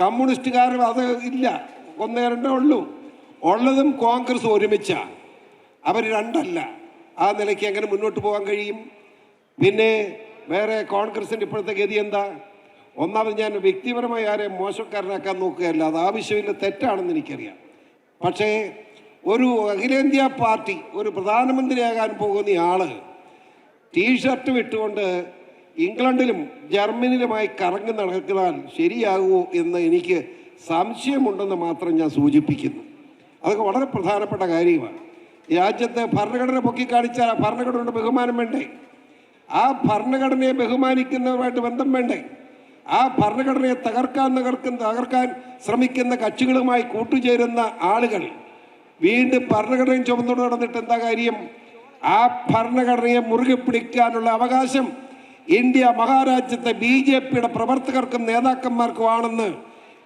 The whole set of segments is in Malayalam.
കമ്മ്യൂണിസ്റ്റുകാരും അത് ഇല്ല. ഒന്നേ രണ്ടേ ഉള്ളൂ. ഉള്ളതും കോൺഗ്രസ് ഒരുമിച്ചാണ് അവർ രണ്ടല്ല. ആ നിലയ്ക്ക് എങ്ങനെ മുന്നോട്ട് പോകാൻ കഴിയും? പിന്നെ വേറെ കോൺഗ്രസിന്റെ ഇപ്പോഴത്തെ ഗതി എന്താ? ഒന്നാമത് ഞാൻ വ്യക്തിപരമായി ആരെ മോശക്കാരനാക്കാൻ നോക്കുകയല്ല. അത് ആവശ്യമില്ല തെറ്റാണെന്ന് എനിക്കറിയാം. പക്ഷേ ഒരു അഖിലേന്ത്യാ പാർട്ടി ഒരു പ്രധാനമന്ത്രിയാകാൻ പോകുന്ന ആൾ ടീഷർട്ട് വിട്ടുകൊണ്ട് ഇംഗ്ലണ്ടിലും ജർമ്മനിയിലുമായി കറങ്ങി നടക്കാൻ ശരിയാകുമോ എന്ന് എനിക്ക് സംശയമുണ്ടെന്ന് മാത്രം ഞാൻ സൂചിപ്പിക്കുന്നു. അതൊക്കെ വളരെ പ്രധാനപ്പെട്ട കാര്യമാണ്. രാജ്യത്തെ ഭരണഘടന പൊക്കിക്കാണിച്ചാൽ ആ ഭരണഘടനയുടെ ബഹുമാനം വേണ്ടേ? ആ ഭരണഘടനയെ ബഹുമാനിക്കുന്നതുമായിട്ട് ബന്ധം വേണ്ടേ? ആ ഭരണഘടനയെ തകർക്കാൻ തകർക്കുന്ന തകർക്കാൻ ശ്രമിക്കുന്ന കക്ഷികളുമായി കൂട്ടുചേരുന്ന ആളുകൾ വീണ്ടും ഭരണഘടനയും ചുമന്നുകൊണ്ട് നടന്നിട്ട് എന്താ കാര്യം? ആ ഭരണഘടനയെ മുറുകെ പിടിക്കാനുള്ള അവകാശം ഇന്ത്യ മഹാരാജ്യത്തെ ബി ജെ പിയുടെ പ്രവർത്തകർക്കും നേതാക്കന്മാർക്കുമാണെന്ന്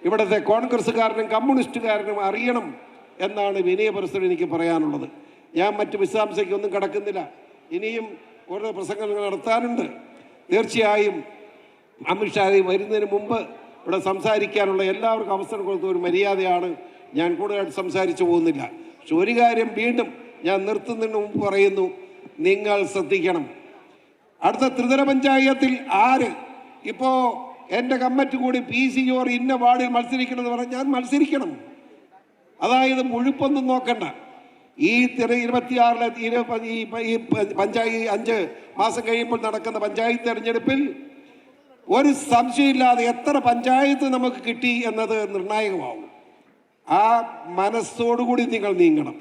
ഇവിടുത്തെ കോൺഗ്രസ്സുകാരനും കമ്മ്യൂണിസ്റ്റുകാരനും അറിയണം എന്നാണ് വിനയ വിനയപരിസ്ഥിതി എനിക്ക് പറയാനുള്ളത്. ഞാൻ മറ്റ് വിശദാംശയ്ക്കൊന്നും കടക്കുന്നില്ല. ഇനിയും ഓരോ പ്രസംഗങ്ങൾ നടത്താനുണ്ട്. തീർച്ചയായും അമിത്ഷാജി വരുന്നതിന് മുമ്പ് ഇവിടെ സംസാരിക്കാനുള്ള എല്ലാവർക്കും അവസരം കൊടുത്ത ഒരു മര്യാദയാണ് ഞാൻ കൂടുതലായിട്ട് സംസാരിച്ചു പോകുന്നില്ല. പക്ഷെ ഒരു കാര്യം വീണ്ടും ഞാൻ നിർത്തുന്നതിന് മുമ്പ് പറയുന്നു. നിങ്ങൾ ശ്രദ്ധിക്കണം. അടുത്ത ത്രിതല പഞ്ചായത്തിൽ ആര്? ഇപ്പോ എന്റെ കമ്മിറ്റി കൂടി പി സി ഓർ ഇന്ന വാർഡിൽ മത്സരിക്കണമെന്ന് പറഞ്ഞാൽ ഞാൻ മത്സരിക്കണം. അതായത് മുഴുപ്പൊന്നും നോക്കണ്ട. ഈ തിര ഇരുപത്തിയാറിലെ ഇരുപ- ഈ പഞ്ചായത്ത് അഞ്ച് മാസം കഴിയുമ്പോൾ നടക്കുന്ന പഞ്ചായത്ത് തെരഞ്ഞെടുപ്പിൽ ഒരു സംശയമില്ലാതെ എത്ര പഞ്ചായത്ത് നമുക്ക് കിട്ടി എന്നത് നിർണായകമാവും. ആ മനസ്സോടുകൂടി നിങ്ങൾ നീങ്ങണം.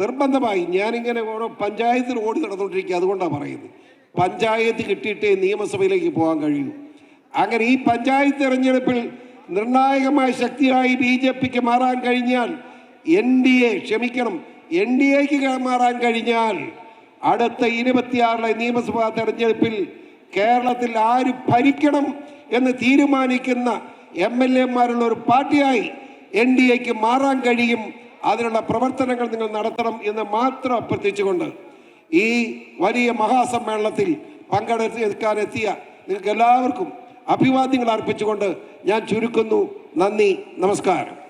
നിർബന്ധമായി ഞാനിങ്ങനെ ഓരോ പഞ്ചായത്തിൽ ഓടി നടന്നുകൊണ്ടിരിക്കുക അതുകൊണ്ടാണ് പറയുന്നത്. പഞ്ചായത്ത് കിട്ടിയിട്ടേ നിയമസഭയിലേക്ക് പോകാൻ കഴിയൂ. അങ്ങനെ ഈ പഞ്ചായത്ത് തെരഞ്ഞെടുപ്പിൽ നിർണായകമായ ശക്തിയായി ബി ജെ പിക്ക് മാറാൻ കഴിഞ്ഞാൽ എൻ ഡി എ ക്ഷമിക്കണം എൻ ഡി എക്ക് മാറാൻ കഴിഞ്ഞാൽ അടുത്ത ഇരുപത്തിയാറിലെ നിയമസഭാ തെരഞ്ഞെടുപ്പിൽ കേരളത്തിൽ ആര് ഭരിക്കണം എന്ന് തീരുമാനിക്കുന്ന എം എൽ എമാരുള്ള ഒരു പാർട്ടിയായി എൻ ഡി എക്ക് മാറാൻ കഴിയും. അതിനുള്ള പ്രവർത്തനങ്ങൾ നിങ്ങൾ നടത്തണം എന്ന് മാത്രം അഭ്യർത്ഥിച്ചുകൊണ്ട് ഈ വലിയ മഹാസമ്മേളനത്തിൽ പങ്കെടുക്കാനെത്തിയ നിങ്ങൾക്ക് എല്ലാവർക്കും അഭിവാദ്യങ്ങൾ അർപ്പിച്ചുകൊണ്ട് ഞാൻ ചുരുക്കുന്നു. നന്ദി നമസ്കാരം.